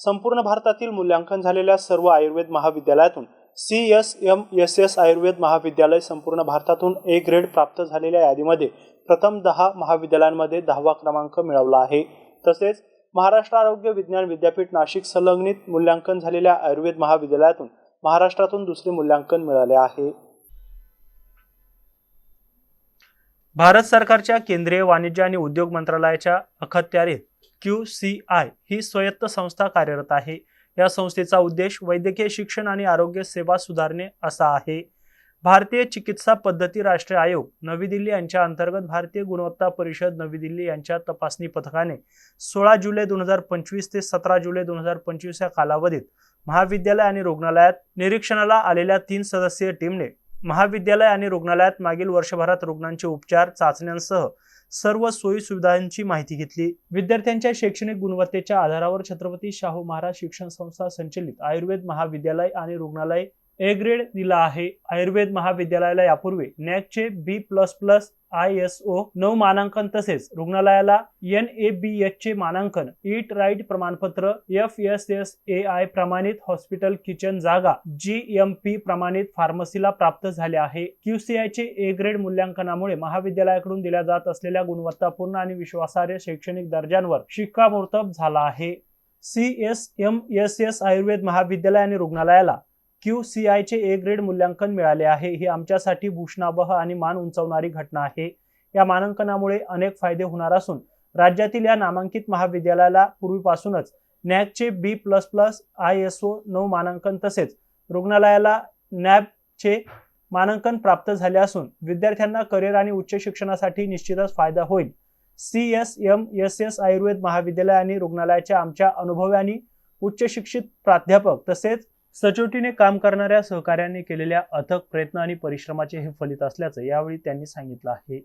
संपूर्ण भारतातील मूल्यांकन झालेल्या सर्व आयुर्वेद महाविद्यालयातून C S M S S Ayurveda महाविद्यालय संपूर्ण भारतातून ए ग्रेड प्राप्त झालेल्या यादीमध्ये प्रथम दहा महाविद्यालयांमध्ये दहावा क्रमांक मिळवला आहे. तसेच महाराष्ट्र आरोग्य विज्ञान विद्यापीठ नाशिक संलग्नित मूल्यांकन झालेल्या आयुर्वेद महाविद्यालयातून महाराष्ट्रातून दुसरे मूल्यांकन मिळाले आहे. भारत सरकारच्या केंद्रीय वाणिज्य आणि उद्योग मंत्रालयाच्या अखत्यारीत क्यू सी आय ही स्वायत्त संस्था कार्यरत आहे. या संस्थेचा उद्देश वैद्यकीय शिक्षण आणि आरोग्य सेवा सुधारणे असा आहे. भारतीय चिकित्सा पद्धती राष्ट्रीय आयोग नवी दिल्ली यांच्या अंतर्गत भारतीय गुणवत्ता परिषद नवी दिल्ली यांच्या तपासणी पथकाने सोळा जुलै दोन हजार पंचवीस ते सतरा जुलै दोन हजार पंचवीस या कालावधीत महाविद्यालय आणि रुग्णालयात निरीक्षणाला आलेल्या तीन सदस्यीय टीमने महाविद्यालय आणि रुग्णालयात मागील वर्षभरात रुग्णांचे उपचार चाचण्यांसह सर्व सोयी सुविधांची माहिती घेतली. विद्यार्थ्यांच्या शैक्षणिक गुणवत्तेच्या आधारावर छत्रपती शाहू महाराज शिक्षण संस्था संचलित आयुर्वेद महाविद्यालय आणि रुग्णालय ए ग्रेड दिला आहे. आयुर्वेद महाविद्यालयाला यापूर्वी. नॅकचे B plus plus I S O नऊ मानांकन तसेच रुग्णालयाला एन ए बी एच चे मानांकन इट राईट प्रमाणपत्र F S S A I प्रमाणित हॉस्पिटल किचन जागा जी एम पी प्रमाणित फार्मसीला प्राप्त झाले आहे. QCI चे ए ग्रेड मूल्यांकनामुळे महाविद्यालयाकडून दिल्या जात असलेल्या गुणवत्तापूर्ण आणि विश्वासार्ह शैक्षणिक दर्जांवर शिक्कामोर्तब झाला आहे. C S M S S Ayurveda महाविद्यालय आणि रुग्णालयाला क्यू सी आयचे ए ग्रेड मूल्यांकन मिळाले आहे. ही आमच्यासाठी भूषणावह आणि मान उंचावणारी घटना आहे. या मानांकनामुळे अनेक फायदे होणार असून राज्यातील या नामांकित महाविद्यालयाला पूर्वीपासूनच नॅकचे B plus plus I S O नऊ मानांकन तसेच रुग्णालयाला नॅबचे मानांकन प्राप्त झाले असून विद्यार्थ्यांना करिअर आणि उच्च शिक्षणासाठी निश्चितच फायदा होईल. C S M S S Ayurveda महाविद्यालय आणि रुग्णालयाच्या आमच्या अनुभवी आणि उच्च शिक्षित प्राध्यापक तसेच सचोटीने काम करणाऱ्या सहकाऱ्यांनी केलेल्या अथक प्रयत्न आणि परिश्रमाचे हे फलित असल्याचं यावेळी त्यांनी सांगितलं आहे.